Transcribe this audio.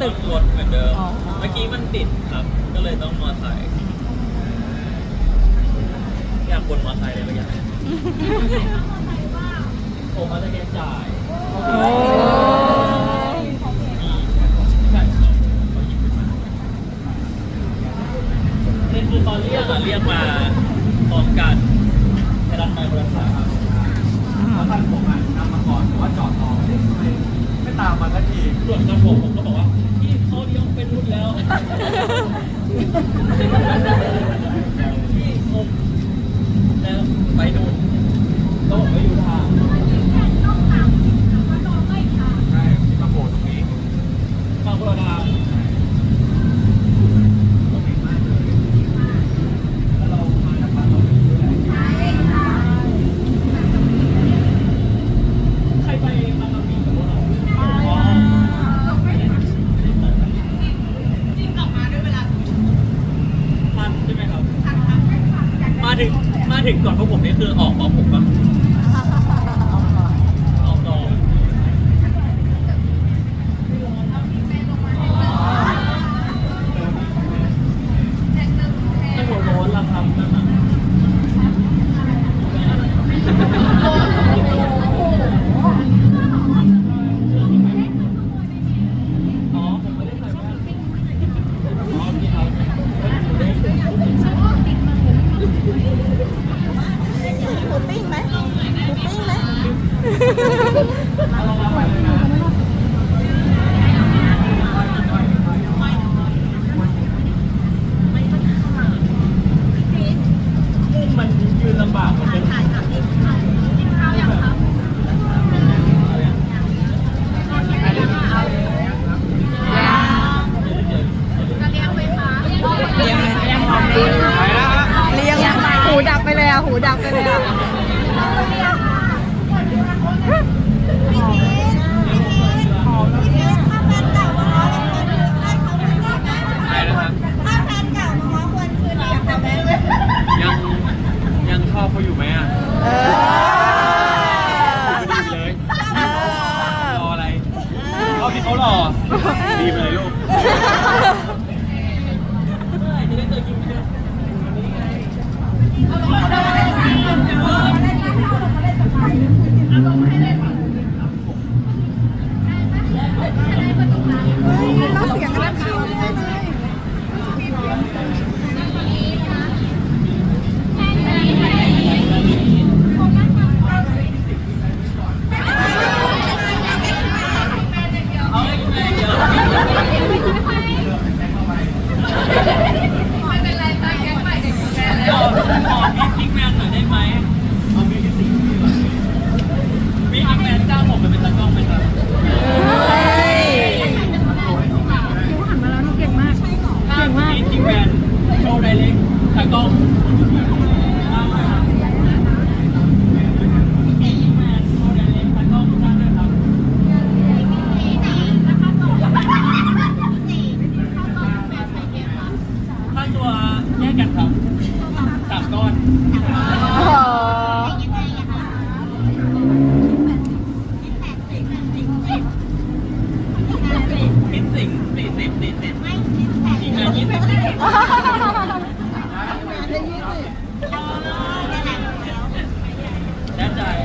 ติดครับ ก็เลยต้องมอไซค์อยากบนมอไซค์เลยเมื่อกี้ผมมาจะแกจ่ายโอ้ใช่ครับเขาหยิบขึ้นมานี่คือตอนเรียกอะเรียกมาพร้อมกันให้รันไปคนละสายครับแล้วท่านผมอะนำมาก่อนแต่ว่าจอดรอเอ๊ะทำไมไม่ตามมาสักที ส่วนกับผมผมก็บอกว่าพี่เขาเลี้ยงเป็นรุ่นแล้วพี่ผมแล้วไปดูนก็บอกไม่รู้ทาง ใช่ที่มาโผล่ตรงนี้ มาคนละทาง ผมเห็นมากเลยแล้วเรามาจากบ้านเราอยู่ด้วยแหละ ใครไปบางกะปิกับพวกเราทันใช่ไหมครับ มาถึงก่อนพวกผมนี่คือออกมอผมปะออกดอกไม่หัวร้อนละครับนั่นน่ะอ๋อผมไม่ได้ใส่แว่นอ๋อพี่ครับ หมูปิ้งไหมหมูปิ้งไหม มุมมันยืนลำบากมันเป็นเลี้ยงไหม ไปแล้วฮะ เลี้ยงหูดับไปเลย อะหูดับไปเลยอะไปแล้วครับยังยังชอบเขาอยู่ไหมอะดีเลยรอออะไรรอบที่เขาหล่อดีไปเลยลูก จะได้เจอกินเพื่อน เรา That died.